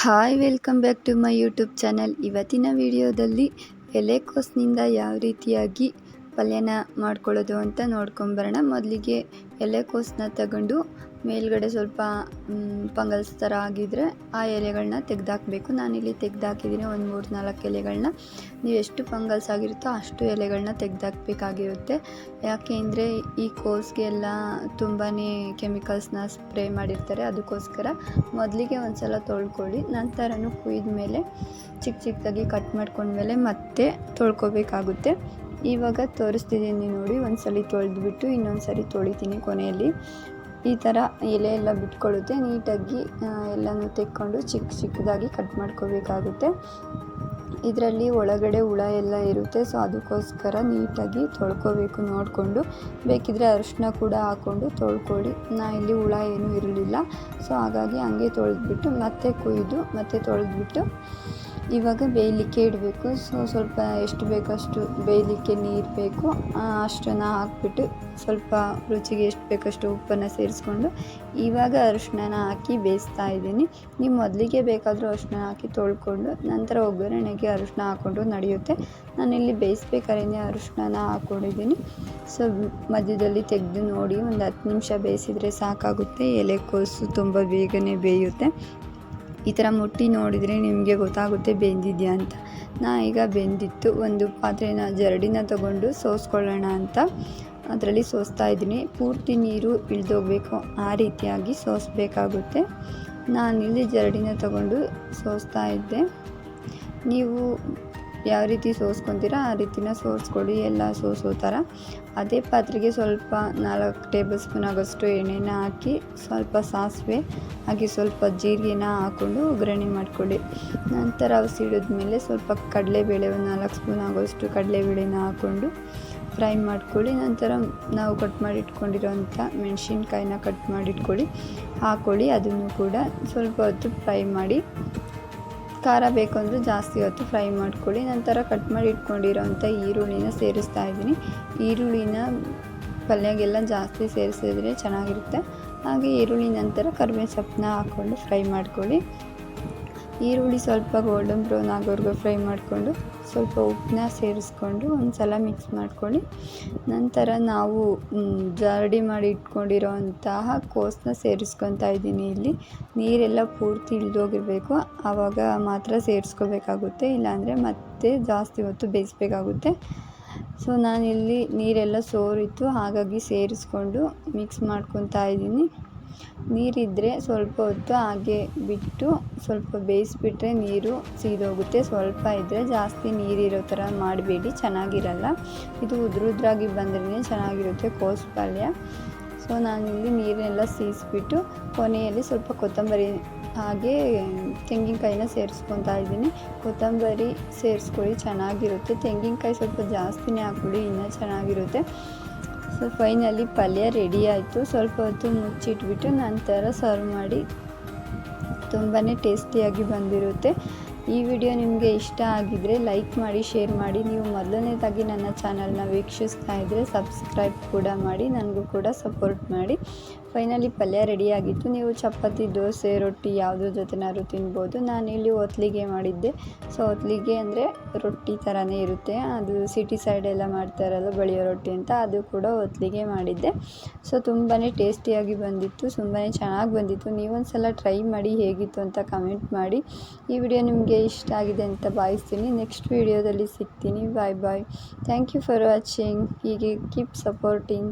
Hi welcome back to my YouTube channel. ಇವತ್ತಿನ ವಿಡಿಯೋದಲ್ಲಿ ಎಲೆಕೋಸ್ನಿಂದ ಯಾವ ರೀತಿಯಾಗಿ ಪಲ್ಯನ ಮಾಡ್ಕೊಳ್ಳೋದು ಅಂತ ನೋಡ್ಕೊಂಬರೋಣ ಮೊದಲಿಗೆ ಎಲೆಕೋಸನ್ನ ತಗೊಂಡು ಮೇಲ್ಗಡೆ ಸ್ವಲ್ಪ ಪಂಗಲ್ಸ್ ಥರ ಆಗಿದ್ರೆ ಆ ಎಲೆಗಳನ್ನ ತೆಗೆದಾಕಬೇಕು. ನಾನಿಲ್ಲಿ ತೆಗೆದಾಕಿದ್ದೀನಿ ಒಂದು ಮೂರು ನಾಲ್ಕು ಎಲೆಗಳನ್ನ ನೀವು ಎಷ್ಟು ಪಂಗಲ್ಸ್ ಆಗಿರುತ್ತೋ ಅಷ್ಟು ಎಲೆಗಳನ್ನ ತೆಗೆದಾಕಬೇಕಾಗಿರುತ್ತೆ. ಯಾಕೆ ಅಂದರೆ ಈ ಕೋಸ್ಗೆಲ್ಲ ತುಂಬಾ ಕೆಮಿಕಲ್ಸ್ನ ಸ್ಪ್ರೇ ಮಾಡಿರ್ತಾರೆ. ಅದಕ್ಕೋಸ್ಕರ ಮೊದಲಿಗೆ ಒಂದು ಸಲ ತೊಳ್ಕೊಳ್ಳಿ. ನಂತರನೂ ಕುಯ್ದ ಮೇಲೆ ಚಿಕ್ಕ ಚಿಕ್ಕದಾಗಿ ಕಟ್ ಮಾಡ್ಕೊಂಡ್ಮೇಲೆ ಮತ್ತೆ ತೊಳ್ಕೊಬೇಕಾಗುತ್ತೆ. ಇವಾಗ ತೋರಿಸ್ತಿದ್ದೀನಿ ನೋಡಿ ಒಂದು ಸಲ ತೊಳೆದ್ಬಿಟ್ಟು ಇನ್ನೊಂದು ಸರಿ ತೊಳಿತೀನಿ ಕೊನೆಯಲ್ಲಿ. ಈ ಥರ ಎಲೆ ಎಲ್ಲ ಬಿಟ್ಕೊಳ್ಳುತ್ತೆ. ನೀಟಾಗಿ ಎಲ್ಲನೂ ತೆಕ್ಕೊಂಡು ಚಿಕ್ಕ ಚಿಕ್ಕದಾಗಿ ಕಟ್ ಮಾಡ್ಕೋಬೇಕಾಗುತ್ತೆ. ಇದರಲ್ಲಿ ಒಳಗಡೆ ಹುಳ ಎಲ್ಲ ಇರುತ್ತೆ, ಸೊ ಅದಕ್ಕೋಸ್ಕರ ನೀಟಾಗಿ ತೊಳ್ಕೊಬೇಕು ನೋಡಿಕೊಂಡು. ಬೇಕಿದ್ರೆ ಅರಿಶಿನ ಕೂಡ ಹಾಕ್ಕೊಂಡು ತೊಳ್ಕೊಳ್ಳಿ. ನಾ ಇಲ್ಲಿ ಹುಳ ಏನೂ ಇರಲಿಲ್ಲ, ಸೊ ಹಾಗಾಗಿ ಹಂಗೆ ತೊಳೆದ್ಬಿಟ್ಟು ಮತ್ತೆ ಕುಯ್ದು ಮತ್ತೆ ತೊಳೆದ್ಬಿಟ್ಟು ಇವಾಗ ಬೇಯಲಿಕ್ಕೆ ಇಡಬೇಕು. ಸೊ ಸ್ವಲ್ಪ ಎಷ್ಟು ಬೇಕಷ್ಟು ಬೇಯಲಿಕ್ಕೆ ನೀರು ಬೇಕು. ಅಷ್ಟನ್ನು ಹಾಕ್ಬಿಟ್ಟು ಸ್ವಲ್ಪ ರುಚಿಗೆ ಎಷ್ಟು ಬೇಕಷ್ಟು ಉಪ್ಪನ್ನು ಸೇರಿಸ್ಕೊಂಡು ಇವಾಗ ಅರಿಶಿನ ಹಾಕಿ ಬೇಯಿಸ್ತಾ ಇದ್ದೀನಿ. ನೀವು ಮೊದಲಿಗೆ ಬೇಕಾದರೂ ಅರಿಶಿನ ಹಾಕಿ ತೊಳ್ಕೊಂಡು ನಂತರ ಒಗ್ಗರಣೆಗೆ ಅರಿಶಿನ ಹಾಕ್ಕೊಂಡು ನಡೆಯುತ್ತೆ. ನಾನಿಲ್ಲಿ ಬೇಯಿಸ್ಬೇಕಾದ್ರೆ ಅರಿಶಿನ ಹಾಕ್ಕೊಂಡಿದ್ದೀನಿ. ಸೊ ಮಧ್ಯದಲ್ಲಿ ತೆಗೆದು ನೋಡಿ ಒಂದು ಹತ್ತು ನಿಮಿಷ ಬೇಯಿಸಿದರೆ ಸಾಕಾಗುತ್ತೆ. ಎಲೆಕೋಸು ತುಂಬ ಬೇಗನೆ ಬೇಯುತ್ತೆ. ಈ ಥರ ಮುಟ್ಟಿ ನೋಡಿದರೆ ನಿಮಗೆ ಗೊತ್ತಾಗುತ್ತೆ ಬೆಂದಿದೆಯಾ ಅಂತ. ನಾ ಈಗ ಬೆಂದಿತ್ತು, ಒಂದು ಪಾತ್ರೆನ ಜರಡಿನ ತಗೊಂಡು ಸೋಸ್ಕೊಳ್ಳೋಣ ಅಂತ. ಅದರಲ್ಲಿ ಸೋಸ್ತಾ ಇದ್ದೀನಿ. ಪೂರ್ತಿ ನೀರು ಇಳಿದೋಗ್ಬೇಕು, ಆ ರೀತಿಯಾಗಿ ಸೋಸಬೇಕಾಗುತ್ತೆ. ನಾನಿಲ್ಲಿ ಜರಡಿನ ತಗೊಂಡು ಸೋಸ್ತಾ ಇದ್ದೆ. ನೀವು ಯಾವ ರೀತಿ ಸೋಸ್ಕೊತೀರಾ ಆ ರೀತಿನ ಸೋಸ್ಕೊಳ್ಳಿ, ಎಲ್ಲ ಸೋಸೋ ಥರ. ಅದೇ ಪಾತ್ರೆಗೆ ಸ್ವಲ್ಪ ನಾಲ್ಕು ಟೇಬಲ್ ಸ್ಪೂನ್ ಆಗೋಷ್ಟು ಎಣ್ಣೆನ ಹಾಕಿ, ಸ್ವಲ್ಪ ಸಾಸಿವೆ ಹಾಗೆ ಸ್ವಲ್ಪ ಜೀರಿಗೆನ ಹಾಕ್ಕೊಂಡು ಒಗ್ಗರಣೆ ಮಾಡಿಕೊಡಿ ನಂತರ ಸಿಡಿದ್ಮೇಲೆ ಸ್ವಲ್ಪ ಕಡಲೆಬೇಳೆ, ಒಂದು ನಾಲ್ಕು ಸ್ಪೂನ್ ಆಗೋಷ್ಟು ಕಡಲೆಬೇಳೆನ ಹಾಕ್ಕೊಂಡು ಫ್ರೈ ಮಾಡ್ಕೊಳ್ಳಿ. ನಂತರ ನಾವು ಕಟ್ ಮಾಡಿ ಇಟ್ಕೊಂಡಿರೋಂಥ ಮೆಣಸಿನ್ಕಾಯಿನ ಕಟ್ ಮಾಡಿಟ್ಕೊಳ್ಳಿ. ಹಾಕ್ಕೊಳ್ಳಿ ಅದನ್ನು ಕೂಡ ಸ್ವಲ್ಪ ಹೊತ್ತು ಫ್ರೈ ಮಾಡಿ ಖಾರ ಬೇಕು ಅಂದರೆ ಜಾಸ್ತಿ ಹೊತ್ತು ಫ್ರೈ ಮಾಡ್ಕೊಳ್ಳಿ. ನಂತರ ಕಟ್ ಮಾಡಿ ಇಟ್ಕೊಂಡಿರೋಂಥ ಈರುಳ್ಳಿನ ಸೇರಿಸ್ತಾ ಇದ್ದೀನಿ. ಈರುಳ್ಳಿನ ಪಲ್ಯಗೆಲ್ಲ ಜಾಸ್ತಿ ಸೇರಿಸಿದ್ರೆ ಚೆನ್ನಾಗಿರುತ್ತೆ. ಹಾಗೆ ಈರುಳ್ಳಿ ನಂತರ ಕರಿಬೇವು ಸೊಪ್ಪನ್ನ ಹಾಕ್ಕೊಂಡು ಫ್ರೈ ಮಾಡ್ಕೊಳ್ಳಿ. ಈರುಳ್ಳಿ ಸ್ವಲ್ಪ ಗೋಲ್ಡನ್ ಬ್ರೌನ್ ಆಗೋವರೆಗೂ ಫ್ರೈ ಮಾಡಿಕೊಂಡು ಸ್ವಲ್ಪ ಉಪ್ಪನ್ನ ಸೇರಿಸ್ಕೊಂಡು ಒಂದು ಸಲ ಮಿಕ್ಸ್ ಮಾಡ್ಕೊಳ್ಳಿ. ನಂತರ ನಾವು ಜರಡಿ ಮಾಡಿ ಇಟ್ಕೊಂಡಿರೋ ಅಂತಹ ಕೋಸನ್ನ ಸೇರಿಸ್ಕೊತಾ ಇದ್ದೀನಿ ಇಲ್ಲಿ. ನೀರೆಲ್ಲ ಪೂರ್ತಿ ಇಳಿದೋಗಿರಬೇಕು. ಆವಾಗ ಮಾತ್ರ ಸೇರಿಸ್ಕೋಬೇಕಾಗುತ್ತೆ. ಇಲ್ಲಾಂದರೆ ಮತ್ತೆ ಜಾಸ್ತಿ ಹೊತ್ತು ಬೇಯಿಸ್ಬೇಕಾಗುತ್ತೆ. ಸೊ ನಾನಿಲ್ಲಿ ನೀರೆಲ್ಲ ಸೋರಿತ್ತು. ಹಾಗಾಗಿ ಸೇರಿಸ್ಕೊಂಡು ಮಿಕ್ಸ್ ಮಾಡ್ಕೊತಾ ಇದ್ದೀನಿ. ನೀರಿದ್ದರೆ ಸ್ವಲ್ಪ ಹೊತ್ತು ಹಾಗೆ ಬಿಟ್ಟು ಸ್ವಲ್ಪ ಬೇಯಿಸಿಬಿಟ್ರೆ ನೀರು ಸೀದೋಗುತ್ತೆ. ಸ್ವಲ್ಪ ಇದ್ದರೆ ಜಾಸ್ತಿ ನೀರಿರೋ ಥರ ಮಾಡಬೇಡಿ, ಚೆನ್ನಾಗಿರಲ್ಲ. ಇದು ಉದ್ರುದ್ರಾಗಿ ಬಂದ್ರೇ ಚೆನ್ನಾಗಿರುತ್ತೆ ಕೋಸು ಪಲ್ಯ ಸೊ, ನಾನಿಲ್ಲಿ ನೀರನ್ನೆಲ್ಲ ಸೀಸ್ಬಿಟ್ಟು ಕೊನೆಯಲ್ಲಿ ಸ್ವಲ್ಪ ಕೊತ್ತಂಬರಿ, ಹಾಗೆ ತೆಂಗಿನಕಾಯಿನ ಸೇರಿಸ್ಕೊತಾ ಇದ್ದೀನಿ. ಕೊತ್ತಂಬರಿ ಸೇರಿಸ್ಕೊಳ್ಳಿ, ಚೆನ್ನಾಗಿರುತ್ತೆ. ತೆಂಗಿನಕಾಯಿ ಸ್ವಲ್ಪ ಜಾಸ್ತಿನೇ ಹಾಕ್ಬಿಡಿ, ಇನ್ನೂ ಚೆನ್ನಾಗಿರುತ್ತೆ. ಸೊ ಫೈನಲಿ ಪಲ್ಯ ರೆಡಿ ಆಯಿತು. ಸ್ವಲ್ಪ ಹೊತ್ತು ಮುಚ್ಚಿಟ್ಬಿಟ್ಟು ನಂತರ ಸರ್ವ್ ಮಾಡಿ ತುಂಬಾ ಟೇಸ್ಟಿಯಾಗಿ ಬಂದಿರುತ್ತೆ. ಈ ವಿಡಿಯೋ ನಿಮಗೆ ಇಷ್ಟ ಆಗಿದ್ದರೆ ಲೈಕ್ ಮಾಡಿ ಶೇರ್ ಮಾಡಿ. ನೀವು ಮೊದಲನೇದಾಗಿ ನನ್ನ ಚಾನಲ್ನ ವೀಕ್ಷಿಸ್ತಾ ಇದ್ದರೆ ಸಬ್ಸ್ಕ್ರೈಬ್ ಕೂಡ ಮಾಡಿ. ನನಗೂ ಕೂಡ ಸಪೋರ್ಟ್ ಮಾಡಿ. ಫೈನಲಿ ಪಲ್ಯ ರೆಡಿಯಾಗಿತ್ತು ನೀವು ಚಪಾತಿ, ದೋಸೆ, ರೊಟ್ಟಿ ಯಾವುದ್ರ ಜೊತೆನಾದ್ರು ತಿನ್ಬೋದು. ನಾನಿಲ್ಲಿ ಒತ್ಲಿಗೆ ಮಾಡಿದ್ದೆ. ಸೊ ಒತ್ಲಿಗೆ ಅಂದರೆ ರೊಟ್ಟಿ ಥರನೇ ಇರುತ್ತೆ. ಅದು ಸಿಟಿ ಸೈಡೆಲ್ಲ ಮಾಡ್ತಾರಲ್ಲ ಬಳಿಯೋ ರೊಟ್ಟಿ ಅಂತ, ಅದು ಕೂಡ ಒತ್ಲಿಗೆ ಮಾಡಿದ್ದೆ. ಸೊ ತುಂಬಾ ಟೇಸ್ಟಿಯಾಗಿ ಬಂದಿತ್ತು ತುಂಬಾ ಚೆನ್ನಾಗಿ ಬಂದಿತ್ತು. ನೀವೊಂದು ಸಲ ಟ್ರೈ ಮಾಡಿ ಹೇಗಿತ್ತು ಅಂತ ಕಮೆಂಟ್ ಮಾಡಿ. ಈ ವಿಡಿಯೋ ನಿಮಗೆ ಇಷ್ಟ ಆಗಿದೆ ಅಂತ ಭಾವಿಸ್ತೀನಿ. ನೆಕ್ಸ್ಟ್ ವಿಡಿಯೋದಲ್ಲಿ ಸಿಗ್ತೀನಿ. Bye bye thank you for watching ಹೀಗೆ ಕೀಪ್ ಸಪೋರ್ಟಿಂಗ್